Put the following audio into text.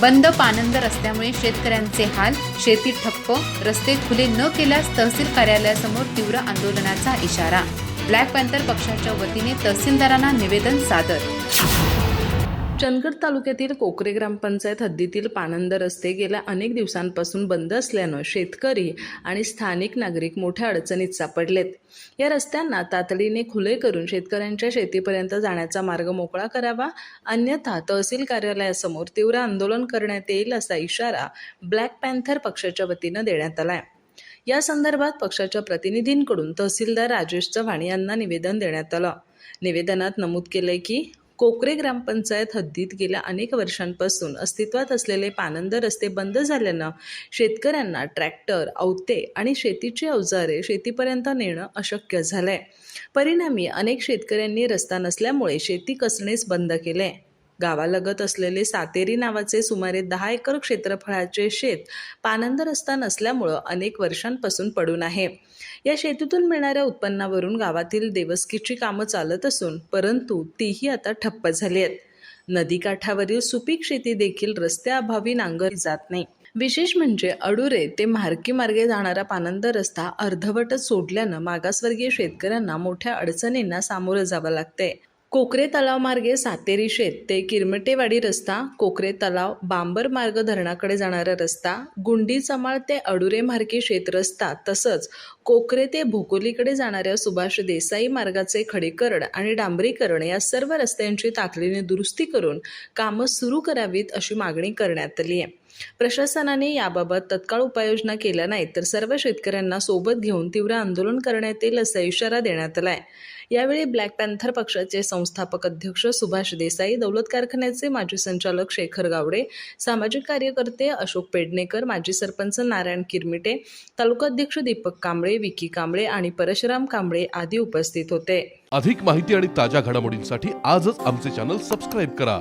बंद पानंद रस्त्यामुळे शेतकऱ्यांचे हाल शेती ठप्प रस्ते खुले न केल्यास तहसील कार्यालयासमोर तीव्र आंदोलनाचा इशारा. ब्लॅक पॅन्थर पक्षाच्या वतीने तहसीलदारांना निवेदन सादर चंदगड तालुक्यातील कोकरे ग्रामपंचायत हद्दीतील पानंद रस्ते गेल्या अनेक दिवसांपासून बंद असल्यानं शेतकरी आणि स्थानिक नागरिक मोठ्या अडचणीत सापडलेत. या रस्त्यांना तातडीने खुले करून शेतकऱ्यांच्या शेतीपर्यंत जाण्याचा मार्ग मोकळा करावा अन्यथा तहसील कार्यालयासमोर तीव्र आंदोलन करण्यात येईल असा इशारा ब्लॅक पॅन्थर पक्षाच्या वतीनं देण्यात आलाय. या संदर्भात पक्षाच्या प्रतिनिधींकडून तहसीलदार राजेश चव्हाण यांना निवेदन देण्यात आलं. निवेदनात नमूद केलंय की कोकरे ग्रामपंचायत हद्दीत गेल्या अनेक वर्षांपासून अस्तित्वात असलेले पानंद रस्ते बंद झाल्यानं शेतकऱ्यांना ट्रॅक्टर अवते आणि शेतीची अवजारे शेतीपर्यंत नेणं अशक्य झालंय. परिणामी अनेक शेतकऱ्यांनी रस्ता नसल्यामुळे शेती कसणेच बंद केले गावालगत असलेले सातेरी नावाचे सुमारे दहा एकर क्षेत्रफळाचे शेत पानंद रस्ता नसल्यामुळं अनेक वर्षांपासून पडून आहे. या शेतीतून मिळणाऱ्या उत्पन्नावरून गावातील देवस्कीची कामं चालत असून परंतु तीही आता ठप्प झाली आहेत नदीकाठावरील सुपीक शेती देखील रस्त्याअभावी नांगरली जात नाही. विशेष म्हणजे अडुरे ते म्हारकी मार्गे जाणारा पानंद रस्ता अर्धवटच सोडल्यानं मागासवर्गीय शेतकऱ्यांना मोठ्या अडचणींना सामोरं जावं लागतंय. कोकरे तलाव मार्गे सातेरी शेत ते किरमटेवाडी रस्ता कोकरे तलाव बांबर मार्ग धरणाकडे जाणारा रस्ता गुंडी चमाळ ते अडुरे मार्गे शेत रस्ता तसंच कोकरे ते भोकोलीकडे जाणाऱ्या सुभाष देसाई मार्गाचे खडीकरण आणि डांबरीकरण या सर्व रस्त्यांची तातडीने दुरुस्ती करून कामं सुरू करावीत अशी मागणी करण्यात आली आहे. प्रशासनाने याबाबत तत्काळ उपाययोजना केल्या नाहीत तर सर्व शेतकऱ्यांना सोबत घेऊन तीव्र आंदोलन करण्यात येईल असा इशारा देण्यात आलाय. यावेळी ब्लॅक पॅन्थर पक्षाचे संस्थापक अध्यक्ष सुभाष देसाई दौलत कारखान्याचे माजी संचालक शेखर गावडे सामाजिक कार्यकर्ते अशोक पेडणेकर माजी सरपंच नारायण किरमिटे तालुकाध्यक्ष दीपक कांबळे विकी कांबळे आणि परशुराम कांबळे आदी उपस्थित होते. अधिक माहिती आणि ताज्या घडामोडींसाठी आजच आमचे चॅनल सबस्क्राईब करा.